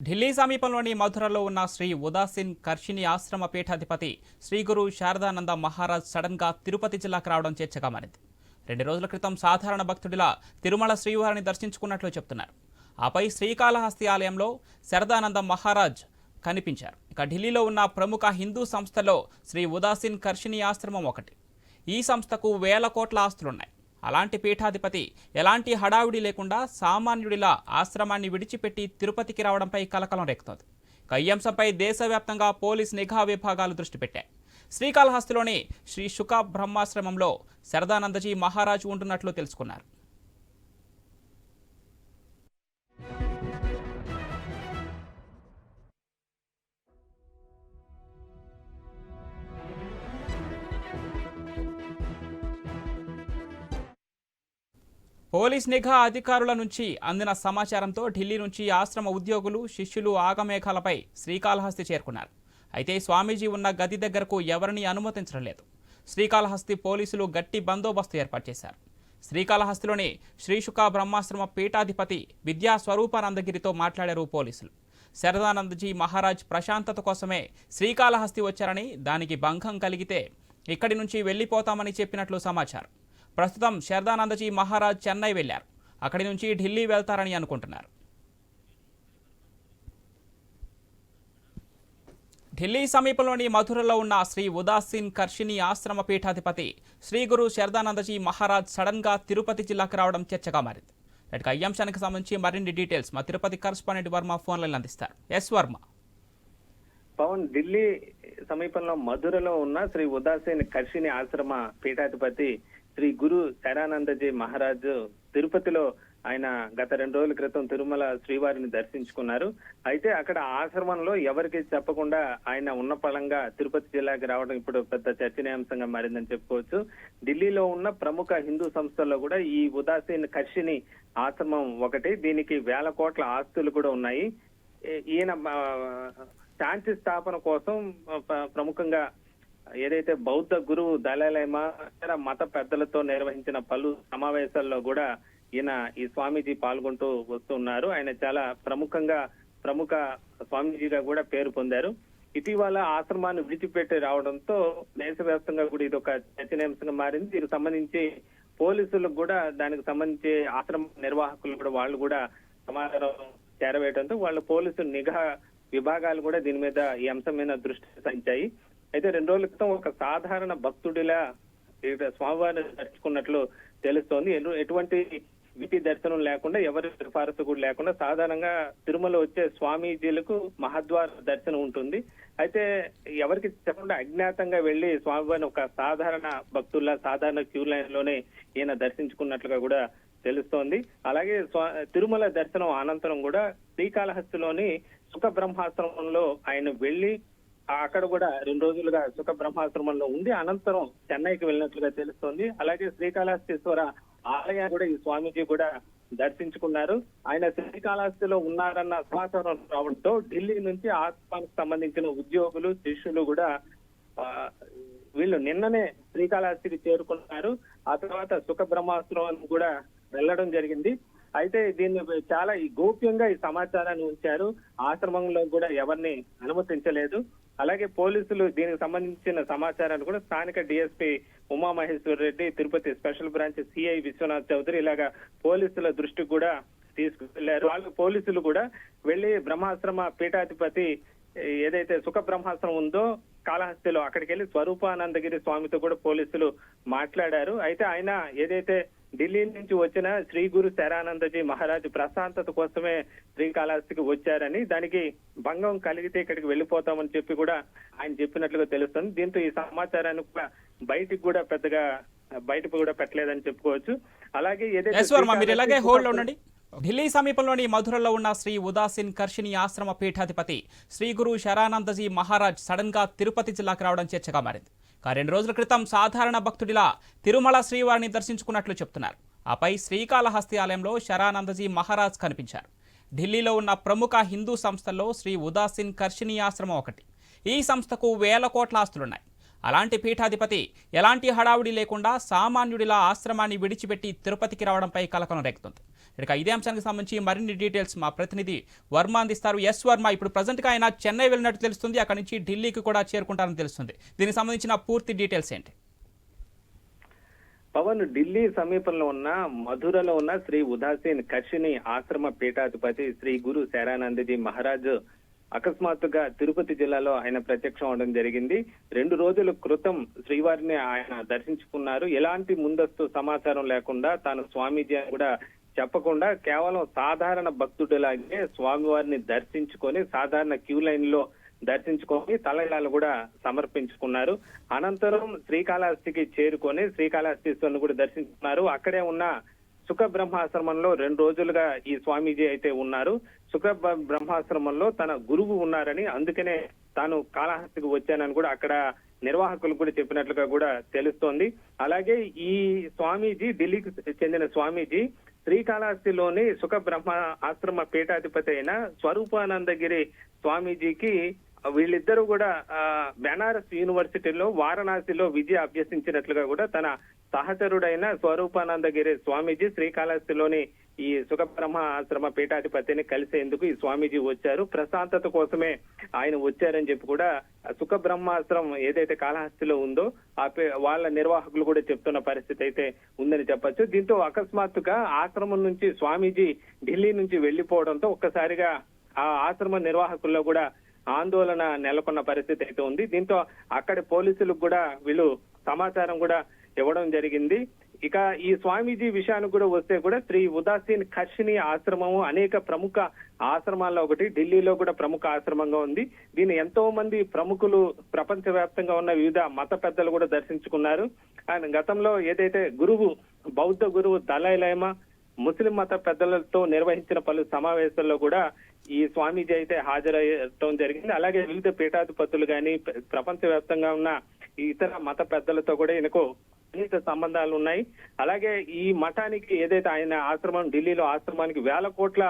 ఢిల్లీ సమీపంలోని మధురలో ఉన్న శ్రీ ఉదాసీన్ కర్షిణి ఆశ్రమ పీఠాధిపతి శ్రీ గురు శారదానంద మహారాజ్ సడన్గా తిరుపతి జిల్లాకు రావడం చర్చగా మారింది రెండు రోజుల క్రితం సాధారణ భక్తుడిలా తిరుమల శ్రీవారిని దర్శించుకున్నట్లు చెప్తున్నారు. ఆపై శ్రీకాళహస్తి ఆలయంలో శారదానంద మహారాజ్ కనిపించారు. ఇక ఢిల్లీలో ఉన్న ప్రముఖ హిందూ సంస్థలో శ్రీ ఉదాసీన్ కర్షిణి ఆశ్రమం ఒకటి. ఈ సంస్థకు వేల కోట్ల ఆస్తులున్నాయి. అలాంటి పీఠాధిపతి ఎలాంటి హడావిడి లేకుండా సామాన్యుడిలా ఆశ్రమాన్ని విడిచిపెట్టి తిరుపతికి రావడంపై కలకలం రేగుతోంది కయ్యంశంపై దేశవ్యాప్తంగా పోలీస్ నిఘా విభాగాలు దృష్టి పెట్టాయి. శ్రీకాళహస్తిలోని శ్రీ శుక బ్రహ్మాశ్రమంలో శరదానందజీ మహారాజు ఉంటున్నట్లు తెలుసుకున్నారు. పోలీస్ నిఘా అధికారుల నుంచి అందిన సమాచారంతో ఢిల్లీ నుంచి ఆశ్రమ ఉద్యోగులు శిష్యులు ఆగమేఘాలపై శ్రీకాళహస్తి చేరుకున్నారు. అయితే స్వామీజీ ఉన్న గది దగ్గరకు ఎవరిని అనుమతించడం లేదు. శ్రీకాళహస్తి పోలీసులు గట్టి బందోబస్తు ఏర్పాటు చేశారు. శ్రీకాళహస్తిలోని శ్రీశుక బ్రహ్మాశ్రమ పీఠాధిపతి విద్యా స్వరూపానందగిరితో మాట్లాడారు పోలీసులు. శరదానందజీ మహారాజ్ ప్రశాంతత కోసమే శ్రీకాళహస్తి వచ్చారని దానికి భంగం కలిగితే ఇక్కడి నుంచి వెళ్ళిపోతామని చెప్పినట్లు సమాచారం. ప్రస్తుతం శర్దానందజీ మహారాజ్ చెన్నై వెళ్ళారు. అక్కడి నుంచి ఢిల్లీ వెళ్తారని అనుకుంటున్నారు. ఢిల్లీ సమీపంలోని మధురలో ఉన్న శ్రీ ఉదాసీన్ కర్షిని ఆశ్రమ పీఠాధిపతి శ్రీ గురు శరదానందజీ మహారాజ్ సడన్గా తిరుపతి జిల్లాకు రావడం చర్చగా మారింది. ఇటుక ఈ అంశానికి సంబంధించి మరిన్ని డీటెయిల్స్ మా తిరుపతి కరస్పాండెంట్ వర్మ ఫోన్లలో అందిస్తారు. ఎస్ వర్మ. పవన్ ఢిల్లీ సమీపంలో మధురలో ఉన్న శ్రీ ఉదాసీన్ కర్షిని ఆశ్రమ పీఠాధిపతి శ్రీ గురు శరానందజీ మహారాజు తిరుపతిలో ఆయన గత రెండు రోజుల క్రితం తిరుమల శ్రీవారిని దర్శించుకున్నారు. అయితే అక్కడ ఆశ్రమంలో ఎవరికి చెప్పకుండా ఆయన ఉన్న పళంగా తిరుపతి జిల్లాకి రావడం ఇప్పుడు పెద్ద చర్చనీయాంశంగా మారిందని చెప్పుకోవచ్చు. ఢిల్లీలో ఉన్న ప్రముఖ హిందూ సంస్థల్లో కూడా ఈ ఉదాసీన్ కర్షిని ఆశ్రమం ఒకటి దీనికి వేల కోట్ల ఆస్తులు కూడా ఉన్నాయి. ఈయన శాంతి స్థాపన కోసం ప్రముఖంగా ఏదైతే బౌద్ధ గురువు దళాలయమా ఇతర మత పెద్దలతో నిర్వహించిన పలు సమావేశాల్లో కూడా ఈయన ఈ స్వామీజీ పాల్గొంటూ వస్తున్నారు. ఆయన చాలా ప్రముఖంగా ప్రముఖ స్వామీజీగా కూడా పేరు పొందారు. ఇటీవల ఆశ్రమాన్ని విడిచిపెట్టి రావడంతో దేశవ్యాప్తంగా కూడా ఇది ఒక చర్చనీయాంశంగా మారింది. దీనికి సంబంధించి పోలీసులకు కూడా దానికి సంబంధించి ఆశ్రమ నిర్వాహకులు కూడా వాళ్ళు కూడా సమాచారం చేరవేయడంతో వాళ్ళ పోలీసు నిఘా విభాగాలు కూడా దీని మీద ఈ అంశం మీద దృష్టి సారించాయి. అయితే రెండు రోజుల క్రితం ఒక సాధారణ భక్తుడిలా స్వామివారిని దర్శించుకున్నట్లు తెలుస్తోంది. ఎటువంటి విధి దర్శనం లేకుండా ఎవరి సిఫారసు కూడా లేకుండా సాధారణంగా తిరుమల వచ్చే స్వామీజీలకు మహద్వార దర్శనం ఉంటుంది. అయితే ఎవరికి చెప్పకుండా అజ్ఞాతంగా వెళ్ళి స్వామివారిని ఒక సాధారణ భక్తుల్లా సాధారణ క్యూ లైన్లోనే ఈయన దర్శించుకున్నట్లుగా కూడా తెలుస్తోంది. అలాగే స్వా- తిరుమల దర్శనం అనంతరం కూడా శ్రీకాళహస్తిలోని సుఖ బ్రహ్మాశ్రమంలో ఆయన వెళ్ళి అక్కడ కూడా రెండు రోజులుగా సుఖ బ్రహ్మాశ్రమంలో ఉండి అనంతరం చెన్నైకి వెళ్ళినట్లుగా తెలుస్తోంది. అలాగే శ్రీకాళహస్తీశ్వర ఆలయాన్ని కూడా ఈ స్వామీజీ కూడా దర్శించుకున్నారు. ఆయన శ్రీకాళహస్తిలో ఉన్నారన్న సమాచారం రావడంతో ఢిల్లీ నుంచి ఆశ్రమానికి సంబంధించిన ఉద్యోగులు శిష్యులు కూడా వీళ్ళు నిన్ననే శ్రీకాళహస్తికి చేరుకున్నారు. ఆ తర్వాత సుఖ బ్రహ్మాశ్రమం కూడా వెళ్ళడం జరిగింది. అయితే దీన్ని చాలా గోప్యంగా ఈ సమాచారాన్ని ఉంచారు. ఆశ్రమంలో కూడా ఎవరిని అనుమతించలేదు. అలాగే పోలీసులు దీనికి సంబంధించిన సమాచారాన్ని కూడా స్థానిక DSP Umamaheswar Reddy Tirupati special branch CI Viswanath Chowdary ఇలాగా పోలీసుల దృష్టికి కూడా తీసుకువెళ్ళారు వాళ్ళు పోలీసులు కూడా వెళ్ళి బ్రహ్మాశ్రమ పీఠాధిపతి ఏదైతే సుఖ బ్రహ్మాశ్రమం ఉందో కాళహస్తిలో అక్కడికి వెళ్ళి స్వరూపానందగిరి స్వామితో కూడా పోలీసులు మాట్లాడారు. అయితే ఆయన ఏదైతే ఢిల్లీ నుంచి వచ్చిన శ్రీ గురు శరానందజీ మహారాజ్ ప్రశాంతత కోసమే శ్రీకాళహస్తికి వచ్చారని దానికి భంగం కలిగితే ఇక్కడికి వెళ్ళిపోతామని చెప్పి కూడా ఆయన చెప్పినట్లుగా తెలుస్తుంది. దీంతో ఈ సమాచారాన్ని కూడా బయటికి కూడా పెద్దగా బయటకు కూడా పెట్టలేదని చెప్పుకోవచ్చు. అలాగే ఏదైతే ఇలాగే హోల్డ్ ఉండండి. ఢిల్లీ సమీపంలోని మధురలో ఉన్న శ్రీ ఉదాసీన్ కర్షిని ఆశ్రమ పీఠాధిపతి శ్రీ గురు శరానందజీ మహారాజ్ సడన్గా తిరుపతి జిల్లాకు రావడం చర్చగా మారింది. రెండు రోజుల క్రితం సాధారణ భక్తుడిలా తిరుమల శ్రీవారిని దర్శించుకున్నట్లు చెప్తున్నారు. ఆపై శ్రీకాళహస్తి ఆలయంలో శరానందజీ మహారాజ్ కనిపించారు. ఢిల్లీలో ఉన్న ప్రముఖ హిందూ సంస్థల్లో శ్రీ ఉదాసీన్ కర్షిణీ ఆశ్రమం ఒకటి. ఈ సంస్థకు వేల కోట్ల ఆస్తులున్నాయి. అలాంటి పీఠాధిపతి ఎలాంటి హడావుడి లేకుండా సామాన్యుడిలా ఆశ్రమాన్ని విడిచిపెట్టి తిరుపతికి రావడంపై కలకలం రేగుతుంది ఇక ఇదే అంశానికి సంబంధించి మరిన్ని డీటెయిల్స్ మా ప్రతినిధి వర్మ అందిస్తారు. ఎస్ వర్మ ఇప్పుడు ప్రజెంట్గా ఆయన చెన్నై వెళ్ళినట్టు తెలుస్తుంది. అక్కడి నుంచి ఢిల్లీకి కూడా చేరుకుంటారని తెలుస్తుంది. దీనికి సంబంధించిన పూర్తి డీటెయిల్స్ ఏంటి? పవన్ ఢిల్లీ సమీపంలో ఉన్న మధురలో ఉన్న శ్రీ ఉదాసీన్ కర్షిని ఆశ్రమ పీఠాధిపతి శ్రీ గురు శారానందజీ మహారాజ్ అకస్మాత్తుగా తిరుపతి జిల్లాలో ఆయన ప్రత్యక్షం అవడం జరిగింది. రెండు రోజుల క్రితం శ్రీవారిని ఆయన దర్శించుకున్నారు. ఎలాంటి ముందస్తు సమాచారం లేకుండా తాను స్వామీజీ అని కూడా చెప్పకుండా కేవలం సాధారణ భక్తుడిలాగే స్వామివారిని దర్శించుకొని సాధారణ క్యూ లైన్లో దర్శించుకొని తలైలాలు కూడా సమర్పించుకున్నారు. అనంతరం శ్రీకాళహస్తికి చేరుకొని శ్రీకాళహస్తీశ్వరుని కూడా దర్శించుకున్నారు. అక్కడే ఉన్న సుఖ బ్రహ్మాశ్రమంలో రెండు రోజులుగా ఈ స్వామీజీ అయితే ఉన్నారు. సుఖ బ్రహ్మాశ్రమంలో తన గురువు ఉన్నారని అందుకనే తాను కాళహస్తికి వచ్చానని కూడా అక్కడ నిర్వాహకులు కూడా చెప్పినట్లుగా కూడా తెలుస్తోంది. అలాగే ఈ స్వామీజీ ఢిల్లీకి చెందిన స్వామీజీ శ్రీకాళహస్తిలోని సుఖ బ్రహ్మ ఆశ్రమ పీఠాధిపతి అయిన స్వరూపానందగిరి స్వామీజీకి వీళ్ళిద్దరూ కూడా బెనారస్ యూనివర్సిటీలో వారణాసిలో విద్య అభ్యసించినట్లుగా కూడా తన సహచరుడైన స్వరూపానందగిరి స్వామీజీ శ్రీకాళహస్తిలోని ఈ సుఖబ్రహ్మ ఆశ్రమ పీఠాధిపతిని కలిసేందుకు ఈ స్వామీజీ వచ్చారు. ప్రశాంతత కోసమే ఆయన వచ్చారని చెప్పి కూడా సుఖబ్రహ్మాశ్రమం ఏదైతే కాళహస్తిలో ఉందో ఆ పే- వాళ్ళ నిర్వాహకులు కూడా చెప్తున్న పరిస్థితి అయితే ఉందని చెప్పొచ్చు. దీంతో అకస్మాత్తుగా ఆశ్రమం నుంచి స్వామీజీ ఢిల్లీ నుంచి వెళ్ళిపోవడంతో ఒక్కసారిగా ఆ ఆశ్రమ నిర్వాహకుల్లో కూడా ఆందోళన నెలకొన్న పరిస్థితి అయితే ఉంది. దీంతో అక్కడి పోలీసులకు కూడా వీళ్ళు సమాచారం కూడా ఇవ్వడం జరిగింది. ఇక ఈ స్వామీజీ విషయానికి కూడా వస్తే కూడా శ్రీ ఉదాసీన్ ఖర్షిని ఆశ్రమము అనేక ప్రముఖ ఆశ్రమాల్లో ఒకటి. ఢిల్లీలో కూడా ప్రముఖ ఆశ్రమంగా ఉంది. దీన్ని ఎంతో మంది ప్రముఖులు ప్రపంచవ్యాప్తంగా ఉన్న వివిధ మత పెద్దలు కూడా దర్శించుకున్నారు. అండ్ గతంలో ఏదైతే గురువు బౌద్ధ గురువు దలై ముస్లిం మత పెద్దలతో నిర్వహించిన పలు సమావేశాల్లో కూడా ఈ స్వామీజీ అయితే హాజరయ్యటం జరిగింది. అలాగే వివిధ పీఠాధిపతులు కానీ ప్రపంచ వ్యాప్తంగా ఉన్న ఇతర మత పెద్దలతో కూడా ఈయనకు అనేక సంబంధాలు ఉన్నాయి. అలాగే ఈ మఠానికి ఏదైతే ఆయన ఆశ్రమం ఢిల్లీలో ఆశ్రమానికి వేల కోట్ల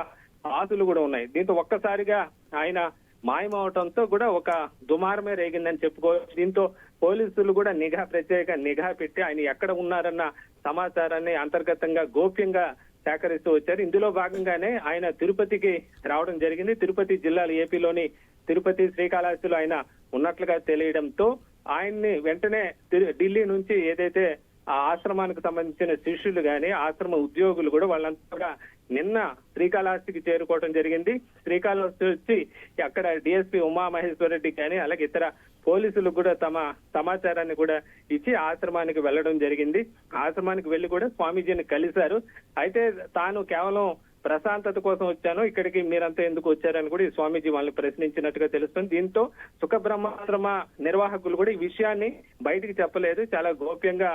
ఆస్తులు కూడా ఉన్నాయి. దీంతో ఒక్కసారిగా ఆయన మాయమవటంతో కూడా ఒక దుమారమే రేగిందని చెప్పుకోవచ్చు. దీంతో పోలీసులు కూడా నిఘా ప్రత్యేక నిఘా పెట్టి ఆయన ఎక్కడ ఉన్నారన్న సమాచారాన్ని అంతర్గతంగా గోప్యంగా సేకరిస్తూ వచ్చారు. ఇందులో భాగంగానే ఆయన తిరుపతికి రావడం జరిగింది. తిరుపతి జిల్లాలు ఏపీలోని తిరుపతి శ్రీకాళహస్తిలో ఆయన ఉన్నట్లుగా తెలియడంతో ఆయన్ని వెంటనే తిరు- ఢిల్లీ నుంచి ఏదైతే ఆ ఆశ్రమానికి సంబంధించిన శిష్యులు గాని ఆశ్రమ ఉద్యోగులు కూడా వాళ్ళంతా కూడా నిన్న శ్రీకాళహస్తికి చేరుకోవడం జరిగింది. శ్రీకాళహస్తి వచ్చి అక్కడ డిఎస్పీ ఉమామహేశ్వర రెడ్డి కానీ అలాగే ఇతర పోలీసులు కూడా తమ సమాచారాన్ని కూడా ఇచ్చి ఆశ్రమానికి వెళ్ళడం జరిగింది. ఆశ్రమానికి వెళ్ళి కూడా స్వామీజీని కలిశారు. అయితే తాను కేవలం ప్రశాంతత కోసం వచ్చాను. ఇక్కడికి మీరంతా ఎందుకు వచ్చారని కూడా ఈ స్వామీజీ వాళ్ళని ప్రశ్నించినట్టుగా తెలుస్తుంది. దీంతో సుఖ బ్రహ్మాశ్రమ నిర్వాహకులు కూడా ఈ విషయాన్ని బయటికి చెప్పలేదు. చాలా గోప్యంగా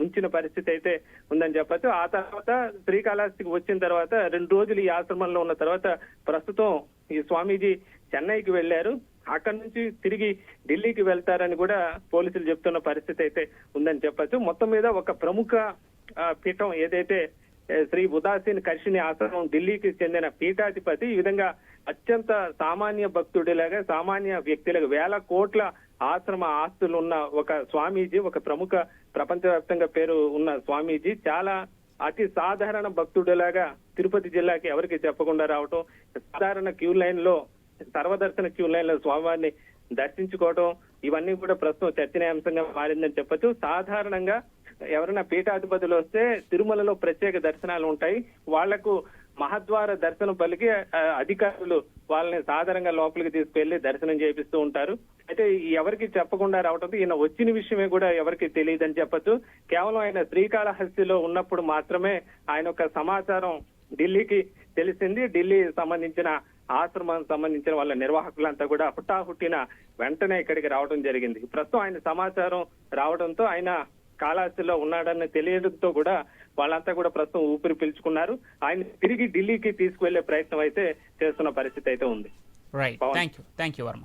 ఉంచిన పరిస్థితి అయితే ఉందని చెప్పచ్చు. ఆ తర్వాత శ్రీకాళహస్తికి వచ్చిన తర్వాత రెండు రోజులు ఈ ఆశ్రమంలో ఉన్న తర్వాత ప్రస్తుతం ఈ స్వామీజీ చెన్నైకి వెళ్ళారు అక్కడి నుంచి తిరిగి ఢిల్లీకి వెళ్తారని కూడా పోలీసులు చెప్తున్న పరిస్థితి అయితే ఉందని చెప్పచ్చు. మొత్తం మీద ఒక ప్రముఖ పీఠం ఏదైతే శ్రీ ఉదాసీన్ కర్షిణి ఆశ్రమం ఢిల్లీకి చెందిన పీఠాధిపతి ఈ విధంగా అత్యంత సామాన్య భక్తుడిలాగా సామాన్య వ్యక్తులకు వేల కోట్ల ఆశ్రమ ఆస్తులు ఉన్న ఒక స్వామీజీ ఒక ప్రముఖ ప్రపంచవ్యాప్తంగా పేరు ఉన్న స్వామీజీ చాలా అతి సాధారణ భక్తుడిలాగా తిరుపతి జిల్లాకి ఎవరికి చెప్పకుండా రావటం సాధారణ క్యూ లైన్లో సర్వదర్శన క్యూ లైన్ స్వామివారిని దర్శించుకోవడం ఇవన్నీ కూడా ప్రస్తుతం చర్చనీయాంశంగా మారిందని చెప్పొచ్చు. సాధారణంగా ఎవరైనా పీఠాధిపతులు వస్తే తిరుమలలో ప్రత్యేక దర్శనాలు ఉంటాయి. వాళ్ళకు మహద్వార దర్శనం పలికి అధికారులు వాళ్ళని సాధారణంగా లోపలికి తీసుకెళ్ళి దర్శనం చేపిస్తూ ఉంటారు. అయితే ఎవరికి చెప్పకుండా రావటం ఈయన వచ్చిన విషయమే కూడా ఎవరికి తెలియదని చెప్పొచ్చు. కేవలం ఆయన శ్రీకాళహస్తిలో ఉన్నప్పుడు మాత్రమే ఆయన యొక్క సమాచారం ఢిల్లీకి తెలిసింది. ఢిల్లీ సంబంధించిన ఆశ్రమం సంబంధించిన వాళ్ళ నిర్వాహకులంతా కూడా హుటాహుట్టిన వెంటనే ఇక్కడికి రావడం జరిగింది. ప్రస్తుతం ఆయన సమాచారం రావడంతో ఆయన కాళహస్తిలో ఉన్నాడని తెలియడంతో కూడా వాళ్ళంతా కూడా ప్రస్తుతం ఊపిరి పీల్చుకున్నారు. ఆయన తిరిగి ఢిల్లీకి తీసుకువెళ్ళే ప్రయత్నం అయితే చేస్తున్న పరిస్థితి అయితే ఉంది. Right Pavan. Thank you thank you Varma